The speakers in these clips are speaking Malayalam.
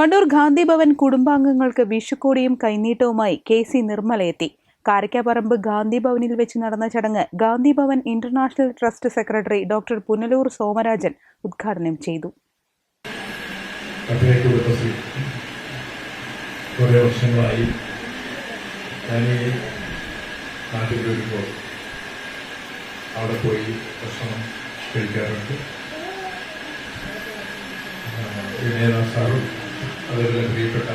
Wandoor Gandhibhavan കുടുംബാംഗങ്ങൾക്ക് വിഷുക്കോടിയും കൈനീട്ടവുമായി കെ സി നിർമ്മല എത്തി. കാരക്കാപ്പറമ്പ് ഗാന്ധി ഭവനിൽ വെച്ച് നടന്ന ചടങ്ങ് Gandhi Bhavan international trust secretary doctor Punalur Somarajan ഉദ്ഘാടനം ചെയ്തു. അവിടെ പോയി ഭക്ഷണം കഴിക്കാറുണ്ട്. സാറും അതുപോലെ പ്രിയപ്പെട്ട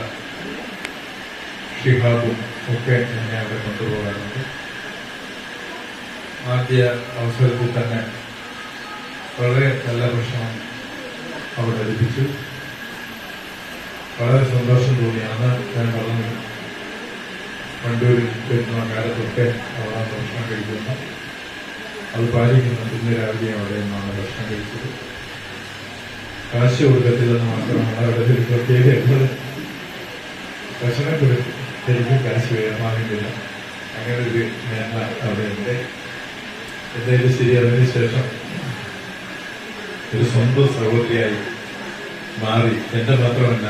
ഷിഹാബും ഒക്കെ എന്നെ അവിടെ കൊണ്ടുപോകാറുണ്ട്. ആദ്യ അവസരത്തിൽ തന്നെ വളരെ നല്ല ഭക്ഷണം അവിടെ ലഭിച്ചു. വളരെ സന്തോഷം തോന്നി അന്ന് ഞാൻ പറഞ്ഞു വണ്ടൂരിൽ വരുന്ന കാലത്തൊക്കെ അവിടെ ഭക്ഷണം കഴിക്കുന്നു. അത് പാലിക്കുന്ന ഇന്ന് രാവിലെ അവിടെ നിന്നാണ് ഭക്ഷണം കഴിച്ചത്. കാശ് കൊടുക്കത്തില്ലെന്ന് മാത്രമാണ് അവിടെ ഒരു പ്രത്യേക ഭക്ഷണം കൊടുക്കും ശരിക്കും കാശ് വേണം അങ്ങനെ ഒരു മേന്മ അവിടെ ഉണ്ട് എന്തായാലും ശരി അതിന് ശേഷം ഒരു സ്വന്തം സഹോദരിയായി മാറി. എന്റെ മാത്രമല്ല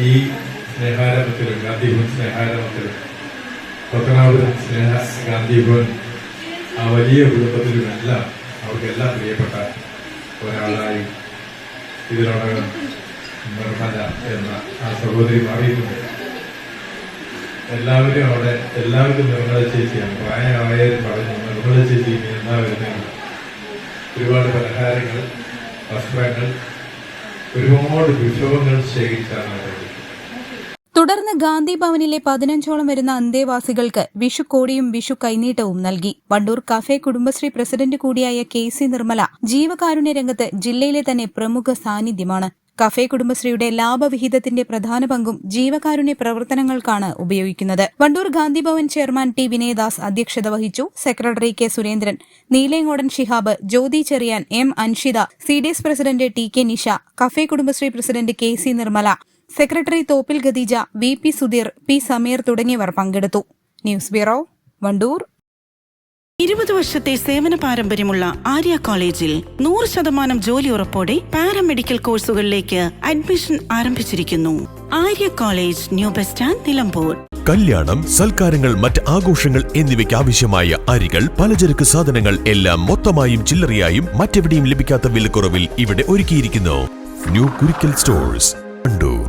ഈ സ്നേഹാരംഭത്തിലും ഗാന്ധിഭവൻ സ്നേഹാരംഭത്തിലും പത്തനാപുരം സ്നേഹ ഗാന്ധിഭവൻ ആ വലിയ കുടുംബത്തിലുമെല്ലാം അവർക്കെല്ലാം പ്രിയപ്പെട്ട ഒരാളായി ഇതിനോടകം നിർമ്മല എന്ന ആ സഹോദരി എല്ലാവരും അവിടെ എല്ലാവർക്കും നിർമ്മല ചേച്ചിയാണ്. പ്രായമായാലും പറഞ്ഞു നിർമ്മല ചേച്ചി ഇനി എന്നാ വരുന്നത് ഒരുപാട് പലഹാരങ്ങൾ വസ്ത്രങ്ങൾ ഒരുപാട് വിഭവങ്ങൾ ശേഖരിച്ചാണ് തുടർന്ന് ഗാന്ധി ഭവനിലെ പതിനഞ്ചോളം വരുന്ന അന്തേവാസികൾക്ക് വിഷു കോടിയും വിഷു കൈനീട്ടവും നൽകി. വണ്ടൂർ കഫേ കുടുംബശ്രീ പ്രസിഡന്റ് കൂടിയായ കെ സി നിർമ്മല ജീവകാരുണ്യ രംഗത്ത് ജില്ലയിലെ തന്നെ പ്രമുഖ സാന്നിധ്യമാണ്. കഫേ കുടുംബശ്രീയുടെ ലാഭവിഹിതത്തിന്റെ പ്രധാന പങ്കും ജീവകാരുണ്യ പ്രവർത്തനങ്ങൾക്കാണ് ഉപയോഗിക്കുന്നത്. വണ്ടൂർ ഗാന്ധിഭവൻ ചെയർമാൻ ടി വിനയദാസ് അധ്യക്ഷത വഹിച്ചു. Secretary K Surendran Neelengodan Shihab Jyothi Cherian M Anshitha C D S president T K Nisha cafe Kudumbashree president K C Nirmala secretary Thoppil Khadeeja V P Sudheer P Sameer തുടങ്ങിയവർ പങ്കെടുത്തു. News bureau Wandoor. ഇരുപത് വർഷത്തെ സേവന പാരമ്പര്യമുള്ള ആര്യ കോളേജിൽ നൂറ് ശതമാനം ജോലി ഉറപ്പോടെ പാരാമെഡിക്കൽ കോഴ്സുകളിലേക്ക് അഡ്മിഷൻ ആരംഭിച്ചിരിക്കുന്നു. Arya college new bus stand Nilambur. കല്യാണം സൽക്കാരങ്ങൾ മറ്റ് ആഘോഷങ്ങൾ എന്നിവയ്ക്ക് ആവശ്യമായ അരികൾ പലചരക്ക് സാധനങ്ങൾ എല്ലാം മൊത്തമായും ചില്ലറയായും മറ്റെവിടെയും ലഭിക്കാത്ത വിലക്കുറവിൽ ഇവിടെ ഒരുക്കിയിരിക്കുന്നു. New Kurikkal stores Kandoor.